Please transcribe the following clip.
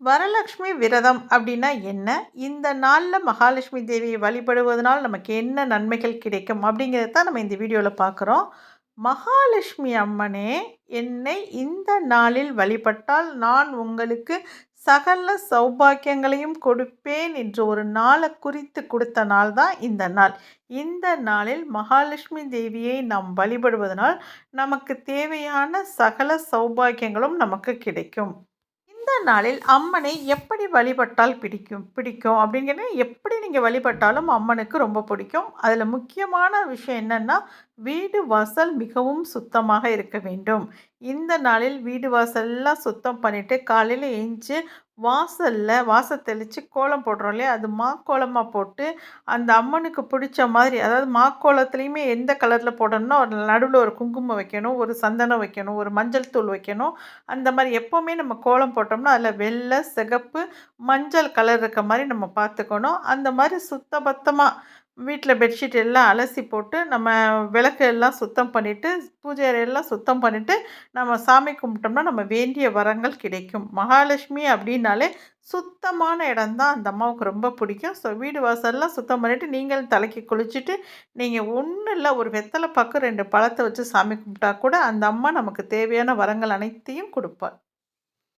வரலக்ஷ்மி விரதம் அப்படின்னா என்ன? இந்த நாளில் மகாலட்சுமி தேவியை வழிபடுவதனால் நமக்கு என்ன நன்மைகள் கிடைக்கும் அப்படிங்கிறத தான் நம்ம இந்த வீடியோவில் பார்க்குறோம் மகாலட்சுமி அம்மனே என்னை இந்த நாளில் வழிபட்டால் நான் உங்களுக்கு சகல சௌபாக்கியங்களையும் கொடுப்பேன் என்று ஒரு நாளை குறித்து கொடுத்த நாள் தான் இந்த நாள். இந்த நாளில் மகாலட்சுமி தேவியை நாம் வழிபடுவதனால் நமக்கு தேவையான சகல சௌபாக்கியங்களும் நமக்கு கிடைக்கும். இந்த நாளில் அம்மனை எப்படி வழிபட்டால் பிடிக்கும் பிடிக்கும் அப்படிங்கிறது எப்படி நீங்கள் வழிபட்டாலும் அம்மனுக்கு ரொம்ப பிடிக்கும். அதில் முக்கியமான விஷயம் என்னென்னா வீடு வாசல் மிகவும் சுத்தமாக இருக்க வேண்டும். இந்த நாளில் வீடு வாசல்லாம் சுத்தம் பண்ணிவிட்டு காலையில் எழுந்து வாசலில் வாசல் தெளித்து கோலம் போடுறோம் இல்லையா? அது மாக்கோலமாக போட்டு அந்த அம்மனுக்கு பிடிச்ச மாதிரி அதாவது மாக்கோலத்துலேயுமே எந்த கலரில் போடணும்னா ஒரு நடுவில் ஒரு குங்குமம் வைக்கணும் ஒரு சந்தனம் வைக்கணும் ஒரு மஞ்சள் தூள் வைக்கணும். அந்த மாதிரி எப்போவுமே நம்ம கோலம் போட்டோம்னா அதில் வெள்ளை சிகப்பு மஞ்சள் கலர் இருக்க மாதிரி நம்ம பார்த்துக்கணும். அந்த மாதிரி சுத்த பத்தமாக வீட்டில் பெட்ஷீட் எல்லாம் அலசி போட்டு நம்ம விளக்கு எல்லாம் சுத்தம் பண்ணிவிட்டு பூஜை அறையெல்லாம் சுத்தம் பண்ணிவிட்டு நம்ம சாமி கும்பிட்டோம்னா நம்ம வேண்டிய வரங்கள் கிடைக்கும். மகாலட்சுமி அப்படின்னாலே சுத்தமான இடம் தான் அந்த அம்மாவுக்கு ரொம்ப பிடிக்கும். ஸோ வீடு வாசல்லாம் சுத்தம் பண்ணிவிட்டு நீங்களும் தலைக்கு குளிச்சுட்டு நீங்கள் ஒன்றும் இல்லை ஒரு வெத்தலை பக்கம் ரெண்டு பழத்தை வச்சு சாமி கும்பிட்டா கூட அந்த அம்மா நமக்கு தேவையான வரங்கள் அனைத்தையும் கொடுப்பாள்.